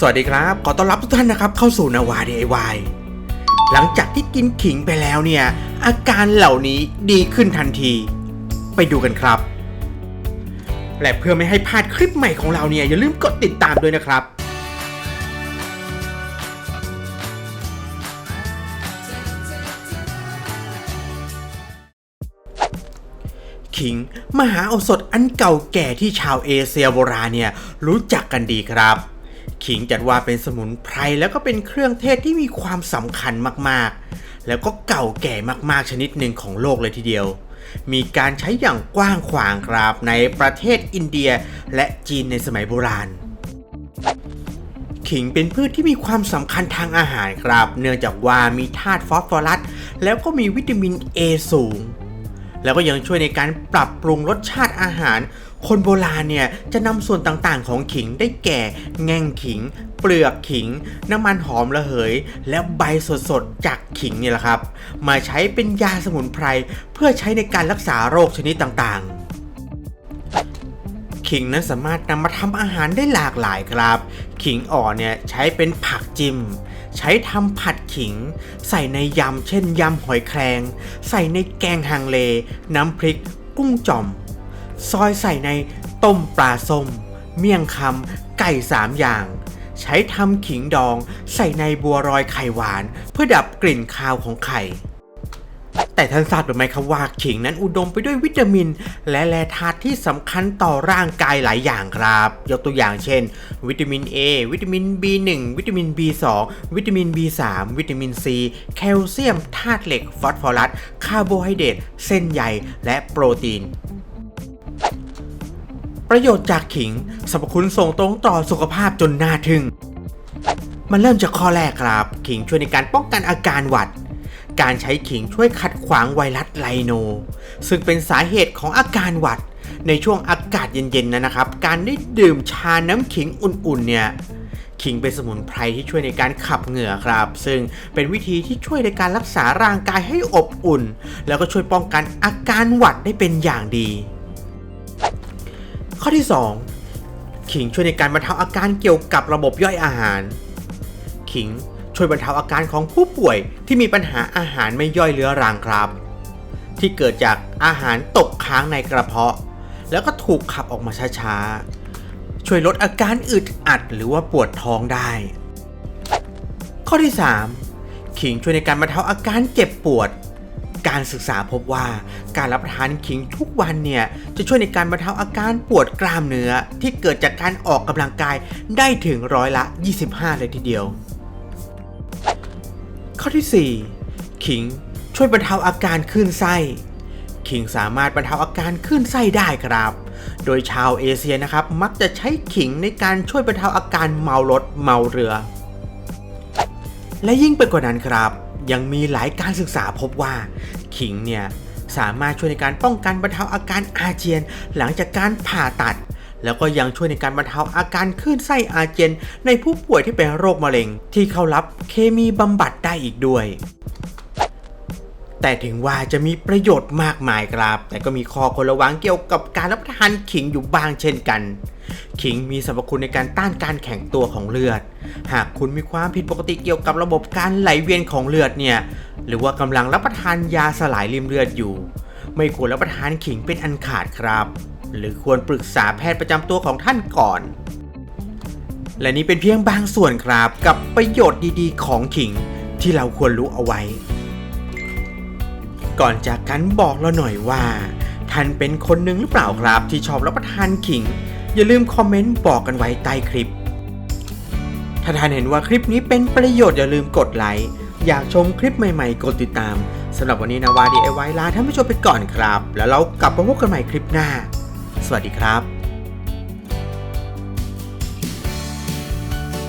สวัสดีครับ ขอต้อนรับทุกท่านนะครับเข้าสู่นาวา DIY หลังจากที่กินขิงไปแล้วเนี่ย อาการเหล่านี้ดีขึ้นทันที ไปดูกันครับ และเพื่อไม่ให้พลาดคลิปใหม่ของเราเนี่ย อย่าลืมกดติดตามด้วยนะครับขิง มหาโอสถอันเก่าแก่ที่ชาวเอเชียโบราณเนี่ย รู้จักกันดีครับ ขิงจัดว่าเป็นสมุนไพรแล้วก็เป็นเครื่องเทศที่มีความสำคัญมากๆ แล้วก็เก่าแก่มากๆชนิดหนึ่งของโลกเลยทีเดียว มีการใช้อย่างกว้างขวางครับในประเทศอินเดียและจีนในสมัยโบราณ ขิงเป็นพืชที่มีความสำคัญทางอาหารครับ เนื่องจากว่ามีธาตุฟอสฟอรัส แล้วก็มีวิตามิน A สูง แล้วก็ยังช่วยในการปรับปรุงรสชาติอาหาร คนโบราณเนี่ยจะนำส่วนต่างๆ ของขิงได้แก่ แง่งขิง เปลือกขิง น้ำมันหอมระเหย และใบสดๆ จากขิงเนี่ยแหละครับ มาใช้เป็นยาสมุนไพรเพื่อใช้ในการรักษาโรคชนิดต่างๆขิงนั้นสามารถนำมาทำอาหารได้หลากหลายครับ ขิงอ่อนเนี่ยใช้เป็นผักจิ้ม ใช้ทำผัดขิง ใส่ในยำเช่นยำหอยแครง ใส่ในแกงฮังเล น้ำพริก กุ้งจ่อม ซอยใส่ในต้มปลาส้ม เมี่ยงคำไก่สามอย่าง ใช้ทำขิงดองใส่ในบัวรอยไข่หวาน เพื่อดับกลิ่นคาวของไข่ แต่ท่านทราบหรือไม่ครับว่าขิงนั้นอุดมไปด้วยวิตามิน และแร่ธาตุที่สำคัญต่อร่างกายหลายอย่างครับ ยกตัวอย่างเช่น วิตามิน A วิตามิน B1 วิตามิน B2 วิตามิน B3 วิตามิน C แคลเซียมธาตุเหล็กฟอสฟอรัสคาร์โบไฮเดรตเส้นใยและโปรตีน ประโยชน์จากขิงสรรพคุณส่งตรงต่อสุขภาพจนน่าทึ่ง มันเริ่มจากข้อแรกครับ ขิงช่วยในการป้องกันอาการหวัด การใช้ขิงช่วยขัดขวางไวรัสไลโน ซึ่งเป็นสาเหตุของอาการหวัด ในช่วงอากาศเย็นๆนะนะครับ การได้ดื่มชาน้ำขิงอุ่นๆเนี่ยขิงเป็นสมุนไพรที่ช่วยในการขับเหงื่อครับ ซึ่งเป็นวิธีที่ช่วยในการรักษาร่างกายให้อบอุ่น แล้วก็ช่วยป้องกันอาการหวัดได้เป็นอย่างดี อที่ 2 ขิงช่วยในการบรรเทาอาการเกี่ยวกับระบบย่อยอาหาร ขิงช่วยบรรเทาอาการของผู้ป่วยที่มีปัญหาอาหารไม่ย่อยเรื้อรังครับ ที่เกิดจากอาหารตกค้างในกระเพาะ แล้วก็ถูกขับออกมาช้าๆ ช่วยลดอาการอึดอัดหรือว่าปวดท้องได้ ข้อที่ 3 ขิงช่วยในการบรรเทาอาการเจ็บปวด การศึกษาพบว่าการรับประทานขิงทุกวันเนี่ยจะช่วยในการบรรเทาอาการปวดกล้ามเนื้อ ที่เกิดจากการออกกำลังกายได้ถึงร้อยละ 25 เลยทีเดียว ข้อที่ 4 ขิงช่วยบรรเทาอาการคลื่นไส้ขิงสามารถบรรเทาอาการคลื่นไส้ได้ครับ โดยชาวเอเชียนะครับมักจะใช้ขิงในการช่วยบรรเทาอาการเมารถเมาเรือ และยิ่งไปกว่านั้นครับ ยังมีหลายการศึกษาพบว่า ขิงเนี่ยสามารถช่วยในการป้องกันบรรเทาอาการอาเจียน หลังจากการผ่าตัด แล้วก็ยังช่วยในการบรรเทาอาการคลื่นไส้อาเจียน ในผู้ป่วยที่เป็นโรคมะเร็ง ที่เข้ารับเคมีบำบัดได้อีกด้วย แต่ถึงว่าจะมีประโยชน์มากมายครับ แต่ก็มีข้อควรระวังเกี่ยวกับการรับประทานขิงอยู่บ้างเช่นกัน ขิงมีสรรพคุณในการต้านการแข็งตัวของเลือด หากคุณมีความผิดปกติเกี่ยวกับระบบการไหลเวียนของเลือดเนี่ย หรือว่ากำลังรับประทานยาสลายริมเลือดอยู่ ไม่ควรรับประทานขิงเป็นอันขาดครับ หรือควรปรึกษาแพทย์ประจำตัวของท่านก่อน และนี่เป็นเพียงบางส่วนครับกับประโยชน์ดีๆ ของขิงที่เราควรรู้เอาไว้ ก่อนจากกันบอกเราหน่อยว่า ท่านเป็นคนหนึ่งหรือเปล่าครับ ที่ชอบรับประทานขิง อย่าลืมคอมเมนต์บอกกันไว้ใต้คลิปถ้าท่านเห็นว่าคลิปนี้เป็นประโยชน์อย่าลืมกดไลค์ อยากชมคลิปใหม่ๆ กดติดตามสำหรับวันนี้นาวาดีไอไวลาท่านผู้ชมไปก่อนครับ แล้วเรากลับมาพบกันใหม่คลิปหน้า สวัสดีครับ